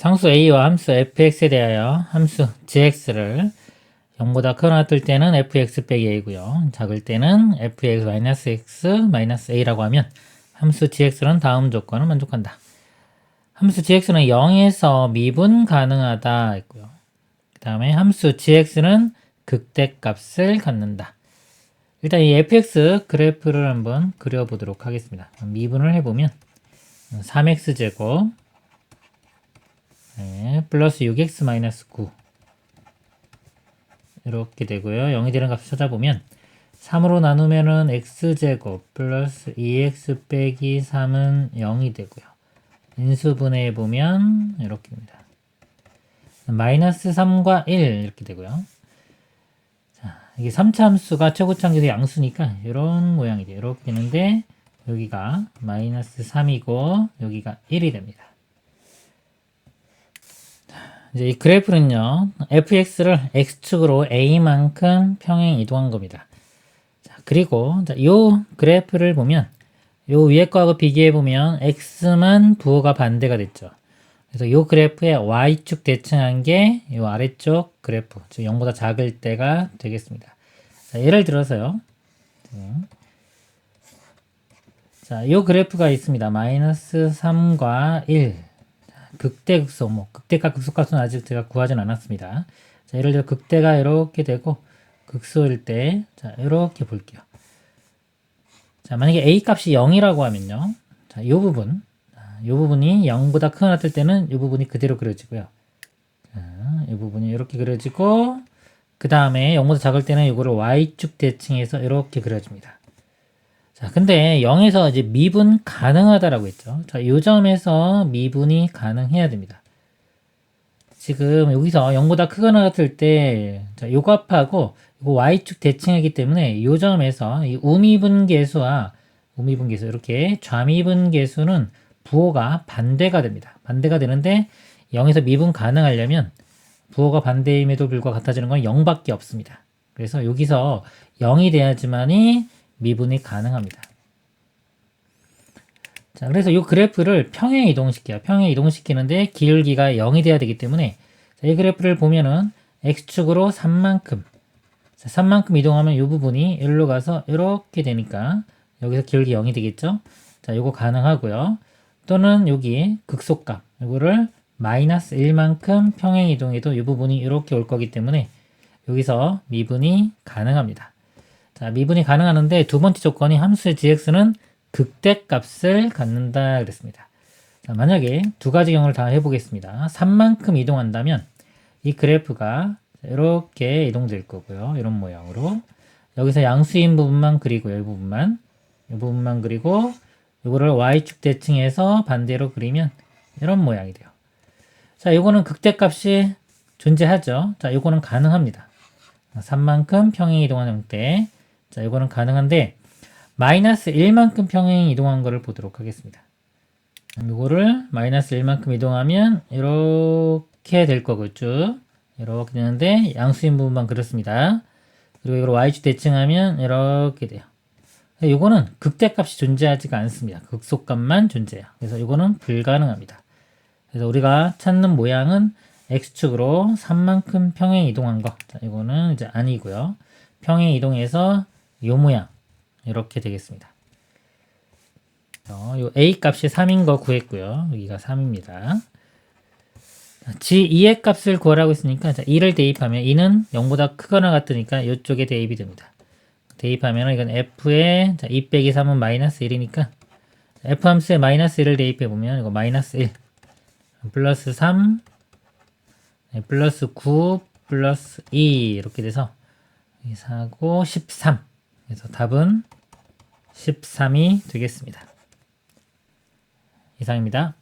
상수 a와 함수 fx에 대하여 함수 gx를 0보다 크거나 뜰 때는 fx 빼기 a고요. 작을 때는 fx 마이너스 x 마이너스 a라고 하면 함수 gx는 다음 조건을 만족한다. 함수 gx는 0에서 미분 가능하다 있고요. 그 다음에 함수 gx는 극대값을 갖는다. 일단 이 fx 그래프를 한번 그려보도록 하겠습니다. 미분을 해보면 3x제곱 네, 플러스 6x 마이너스 9 이렇게 되고요. 0이 되는 값을 찾아보면 3으로 나누면은 x제곱 플러스 2x 빼기 3은 0이 되고요. 인수분해해 보면 이렇게 됩니다. 마이너스 3과 1 이렇게 되고요. 자, 이게 3차 함수가 최고차항에서 양수니까 이런 모양이 돼요. 이렇게 되는데 여기가 마이너스 3이고 여기가 1이 됩니다. 이제 이 그래프는요, fx를 x축으로 a만큼 평행 이동한 겁니다. 자, 그리고 자, 요 그래프를 보면 요 위에 거하고 비교해 보면 x만 부호가 반대가 됐죠. 그래서 요 그래프의 y축 대칭한 게요 아래쪽 그래프, 즉 0보다 작을 때가 되겠습니다. 자, 예를 들어서요. 자, 요 그래프가 있습니다. 마이너스 3과 1. 극대 극소, 뭐 극대값 극소값은 아직 제가 구하진 않았습니다. 자, 예를 들어 극대가 이렇게 되고 극소일 때, 자, 이렇게 볼게요. 자, 만약에 a 값이 0이라고 하면요. 자, 이 부분, 이 부분이 0보다 크거나 뜰 때는 이 부분이 그대로 그려지고요. 자, 이 부분이 이렇게 그려지고, 그 다음에 0보다 작을 때는 이거를 y축 대칭해서 이렇게 그려집니다. 자, 근데 0에서 이제 미분 가능하다라고 했죠. 자, 요 점에서 미분이 가능해야 됩니다. 지금 여기서 0보다 크거나 같을 때, 자, 요 값하고 이거 y축 대칭하기 때문에 요 점에서 이 우미분 계수와 우미분 계수 이렇게 좌미분 계수는 부호가 반대가 됩니다. 반대가 되는데 0에서 미분 가능하려면 부호가 반대임에도 불구하고 같아지는 건 0밖에 없습니다. 그래서 여기서 0이 돼야지만이 미분이 가능합니다. 자, 그래서 이 그래프를 평행 이동시켜요. 평행 이동시키는데 기울기가 0이 돼야 되기 때문에 자, 이 그래프를 보면은 x축으로 3만큼 자, 3만큼 이동하면 이 부분이 일로 가서 이렇게 되니까 여기서 기울기 0이 되겠죠? 자, 요거 가능하고요. 또는 여기 극소값 이거를 마이너스 1만큼 평행 이동해도 이 부분이 이렇게 올 거기 때문에 여기서 미분이 가능합니다. 자, 미분이 가능하는데 두 번째 조건이 함수의 gx는 극대값을 갖는다 그랬습니다. 자, 만약에 두 가지 경우를 다 해보겠습니다. 3만큼 이동한다면 이 그래프가 이렇게 이동될 거고요. 이런 모양으로 여기서 양수인 부분만 그리고요. 이 부분만 이 부분만 그리고 이거를 y축 대칭해서 반대로 그리면 이런 모양이 돼요. 자, 이거는 극대값이 존재하죠. 자, 이거는 가능합니다. 3만큼 평행 이동한 형태. 자, 이거는 가능한데 마이너스 1만큼 평행 이동한 거를 보도록 하겠습니다. 이거를 마이너스 1만큼 이동하면 이렇게 될쭉 이렇게 되는데 양수인 부분만 그렇습니다. 그리고 이걸 y축 대칭하면 이렇게 돼요. 이거는 극대값이 존재하지가 않습니다. 극소값만 존재해요. 그래서 이거는 불가능합니다. 그래서 우리가 찾는 모양은 x축으로 3만큼 평행 이동한 거. 자, 이거는 이제 아니고요. 평행 이동해서 이 모양 이렇게 되겠습니다. 어, 요 a 값이 3인 거 구했고요. 여기가 3입니다. g 2의 값을 구하라고 했으니까 자, 2를 대입하면 2는 0보다 크거나 같으니까 이쪽에 대입이 됩니다. 대입하면 이건 f에 자, 2 빼기 3은 마이너스 1이니까 f 함수에 마이너스 1을 대입해 보면 이거 마이너스 1 플러스 3 네, 플러스 9 플러스 2 이렇게 돼서 4고 13 그래서 답은 13이 되겠습니다. 이상입니다.